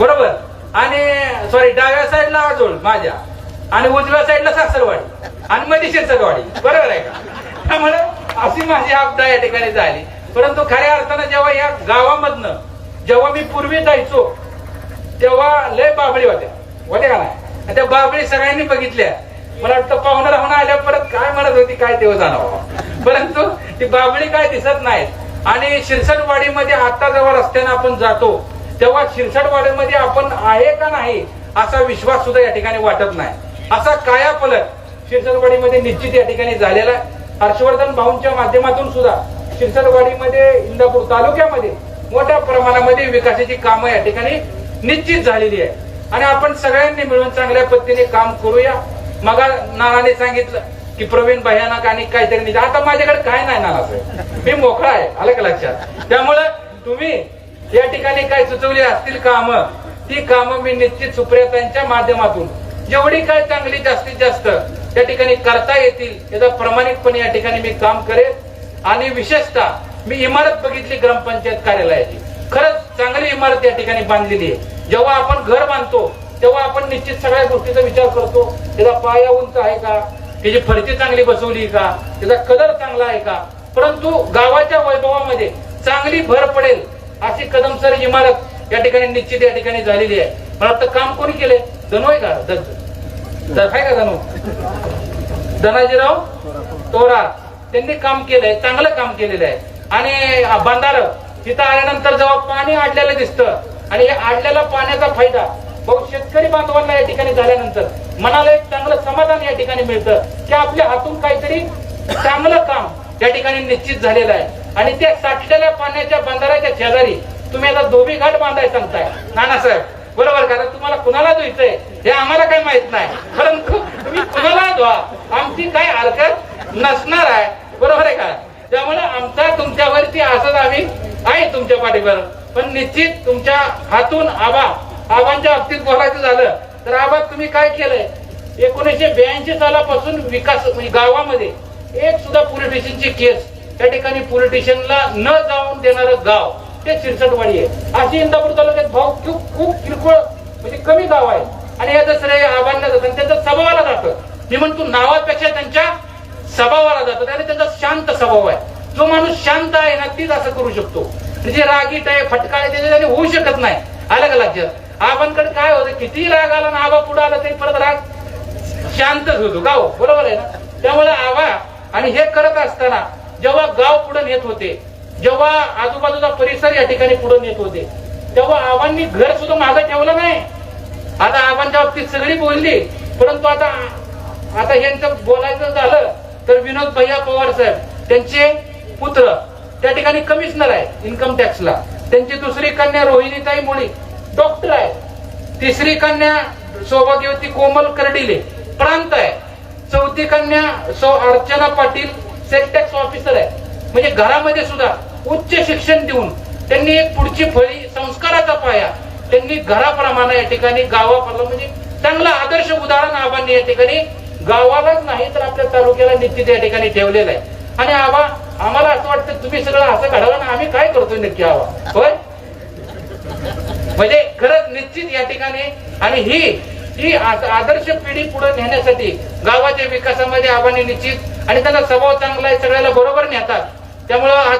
बरोबर. आणि सॉरी डाव्या साईडला आजोळ माझ्या. आणि उजव्या साईडला सासरवाडी. आणि मध्ये शिरसटवाडी बरोबर आहे का? त्यामुळे अशी माझी आपदा या ठिकाणी झाली. परंतु खऱ्या अर्थानं जेव्हा या गावामधनं जेव्हा मी पूर्वी जायचो तेव्हा लय बाबळी होत्या. होते का नाही? त्या बाबळी सगळ्यांनी बघितल्या. मला वाटतं पाहुणं राहून आल्या परत काय म्हणत होती काय देव जाणवं. परंतु ती बाबळी काय दिसत नाहीत. आणि शिरसटवाडीमध्ये आता जेव्हा रस्त्याने आपण जातो तेव्हा शिरसाटवाड्यामध्ये आपण आहे का नाही असा विश्वास सुद्धा या ठिकाणी वाटत नाही. असा काया पलट शिरसटवाडीमध्ये निश्चित या ठिकाणी झालेला आहे. हर्षवर्धन भाऊंच्या माध्यमातून सुद्धा शिरसाटवाडीमध्ये इंदापूर तालुक्यामध्ये मोठ्या प्रमाणामध्ये विकासाची कामं या ठिकाणी निश्चित झालेली आहे. आणि आपण सगळ्यांनी मिळून चांगल्या पद्धतीने काम करूया. मग नानाने सांगितलं की प्रवीण भयानक आणि काहीतरी आता माझ्याकडे काय नाही नानाचं मी मोकळा आहे. आलं का लक्षात? त्यामुळं तुम्ही या ठिकाणी काय सुचवली असतील कामं? ती कामं मी निश्चित सुप्रियतांच्या माध्यमातून जेवढी काय चांगली जास्तीत जास्त त्या ठिकाणी करता येतील याचा प्रामाणिकपणे या ठिकाणी मी काम करेल आणि विशेषतः मी इमारत बघितली ग्रामपंचायत कार्यालयाची. खरंच चांगली इमारत या ठिकाणी बांधलेली आहे. जेव्हा आपण घर बांधतो तेव्हा आपण निश्चित सगळ्या गोष्टीचा विचार करतो त्याचा पाया उंच आहे का? त्याची फरची चांगली बसवली का? त्याचा कलर चांगला आहे का? परंतु गावाच्या वैभवामध्ये चांगली भर पडेल अशी कदमसर इमारत या ठिकाणी निश्चित या ठिकाणी झालेली आहे. पण आता काम कोणी केले? धनू आहे का? ध- आहे का धनू? धनाजीराव तोरा त्यांनी काम केलंय चांगलं काम केलेलं आहे. आणि बंधार तिथं आल्यानंतर जेव्हा पाणी आडलेलं दिसतं आणि या आडलेल्या पाण्याचा फायदा बघ शेतकरी बांधवांना या ठिकाणी झाल्यानंतर मनाला एक चांगलं समाधान या ठिकाणी मिळतं. की आपल्या हातून काहीतरी चांगलं काम या ठिकाणी निश्चित झालेलं आहे. आणि त्या साठलेल्या पाण्याच्या बंधाऱ्याच्या शेजारी तुम्ही आता धोबी घाट बांधाय सांगताय. नानासाहेब बरोबर कारण तुम्हाला कुणाला धुयचंय हे आम्हाला काही माहीत नाही. परंतु तुम्ही कुणाला धुवा? आमची काय हरकत नसणार आहे. बरोबर आहे का? त्यामुळे आमचा तुमच्यावरती असंच आम्ही आहे तुमच्या पाठीवर. पण निश्चित तुमच्या हातून आबा आबांच्या बाबतीत बोलायचं झालं तर आबा तुम्ही काय केलंय? एकोणीसशे ब्याऐंशी सालापासून विकास म्हणजे गावामध्ये एक सुद्धा पोलीस स्टेशनची केस त्या ठिकाणी पोलीस स्टेशनला न जाऊन देणारं गाव ते शिरसटवाडी आहे. अशी इंदापूर तालुक्यात भाऊ खूप खूप किरकोळ म्हणजे कमी गाव आहे. आणि हे श्रेय आबांना जातं आणि स्वभावाला जातं. मी म्हणतो नावापेक्षा त्यांच्या स्वभावाला जातं आणि त्यांचा शांत स्वभाव आहे. जो माणूस शांत आहे ना तीच असं करू शकतो. आणि जे रागीट आहे फटका आहे त्याच्या होऊ शकत नाही. अलग का लक्षात आबांकडे काय होतं किती राग आला ना आबा पुढे आला तरी परत राग शांतच होतो. गाव हो? बरोबर आहे ना? त्यामुळे आवा आणि हे करत असताना जेव्हा गाव पुढे नेत होते जेव्हा आजूबाजूचा परिसर या ठिकाणी पुढे नेत होते तेव्हा आबांनी घर सुद्धा मागं ठेवलं नाही. आता आव्हानच्या बाबतीत सगळी बोलली परंतु आता आता यांचं बोलायचं झालं तर विनोद भैया पवार साहेब त्यांचे पुत्र त्या ठिकाणी कमिशनर आहे इन्कम टॅक्सला त्यांची दुसरी कन्या रोहिणीताई मुळी डॉक्टर आहे तिसरी कन्या सौभाग्यवती कोमल कर्डिले प्रांत आहे. चौथी कन्या सौ अर्चना पाटील सेल्टॅक्स ऑफिसर आहे. म्हणजे घरामध्ये सुद्धा उच्च शिक्षण देऊन त्यांनी एक पुढची फळी संस्काराचा पाया त्यांनी घराप्रमाणे या ठिकाणी गावाप्रमाणे म्हणजे चांगलं आदर्श उदाहरण आबांनी या ठिकाणी गावालाच नाही तर आपल्या तालुक्याला निश्चित या ठिकाणी ठेवलेलं आहे. आणि आबा आम्हाला असं वाटतं तुम्ही सगळं असं घडवलं ना आम्ही काय करतोय नक्की आबा? होय? म्हणजे खरंच निश्चित या ठिकाणी आणि ही ही आदर्श पिढी पुढे नेण्यासाठी गावाच्या विकासामध्ये आबांनी निश्चित आणि त्याचा स्वभाव चांगला आहे सगळ्याला बरोबर नेतात. त्यामुळं आज